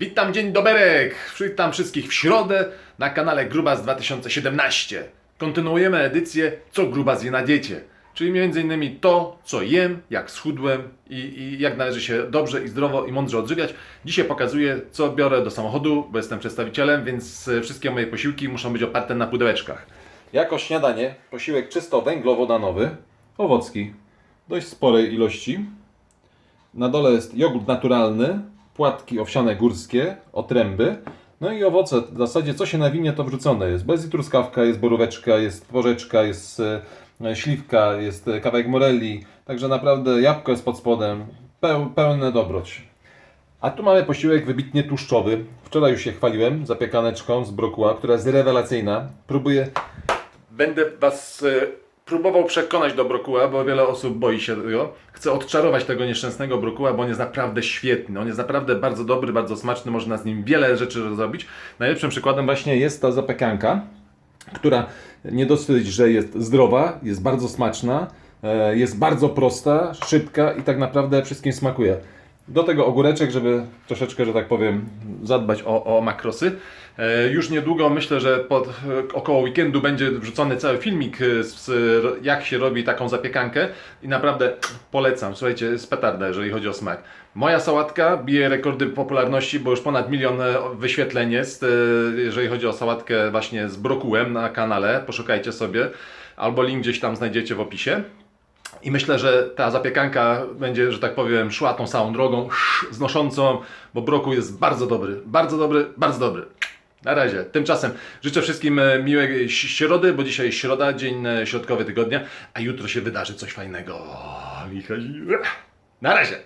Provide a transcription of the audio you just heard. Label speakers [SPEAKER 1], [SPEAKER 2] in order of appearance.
[SPEAKER 1] Witam, dzień doberek! Witam wszystkich w środę na kanale Grubas 2017. Kontynuujemy edycję Co Grubas je na diecie, czyli m.in. to, co jem, jak schudłem i, i jak należy się dobrze i zdrowo i mądrze odżywiać. Dzisiaj pokazuję, co biorę do samochodu, bo jestem przedstawicielem, więc e, wszystkie moje posiłki muszą być oparte na pudełeczkach. Jako śniadanie posiłek czysto węglowodanowy, owocki, dość sporej ilości. Na dole jest jogurt naturalny, płatki owsiane górskie, otręby. No i owoce, w zasadzie co się nawinie to wrzucone jest. Bez i truskawka, jest boróweczka, jest porzeczka, jest e, śliwka, jest e, kawałek morelli. Także naprawdę jabłko jest pod spodem. Peł, pełne dobroć. A tu mamy posiłek wybitnie tłuszczowy. Wczoraj już się chwaliłem zapiekaneczką z brokuła, która jest rewelacyjna. Próbuję Będę Was e, próbował przekonać do brokuła, bo wiele osób boi się tego. Chcę odczarować tego nieszczęsnego brokuła, bo on jest naprawdę świetny. On jest naprawdę bardzo dobry, bardzo smaczny, można z nim wiele rzeczy zrobić. Najlepszym przykładem właśnie jest ta zapiekanka, która nie dosyć, że jest zdrowa, jest bardzo smaczna, e, jest bardzo prosta, szybka i tak naprawdę wszystkim smakuje. Do tego ogóreczek, żeby troszeczkę, że tak powiem, zadbać o, o makrosy. E, Już niedługo myślę, że pod, e, około weekendu będzie wrzucony cały filmik e, z, z jak się robi taką zapiekankę i naprawdę polecam. Słuchajcie, jest petarda, jeżeli chodzi o smak. Moja sałatka bije rekordy popularności, bo już ponad milion wyświetleń jest, jeżeli chodzi o sałatkę właśnie z brokułem na kanale. Poszukajcie sobie, albo link gdzieś tam znajdziecie w opisie. I myślę, że ta zapiekanka będzie, że tak powiem, szła tą samą drogą, sz- znoszącą, bo brokuł jest bardzo dobry, bardzo dobry, bardzo dobry. Na razie. Tymczasem życzę wszystkim e, miłej środy, bo dzisiaj jest środa, dzień e, środkowy tygodnia, a jutro się wydarzy coś fajnego. Na razie.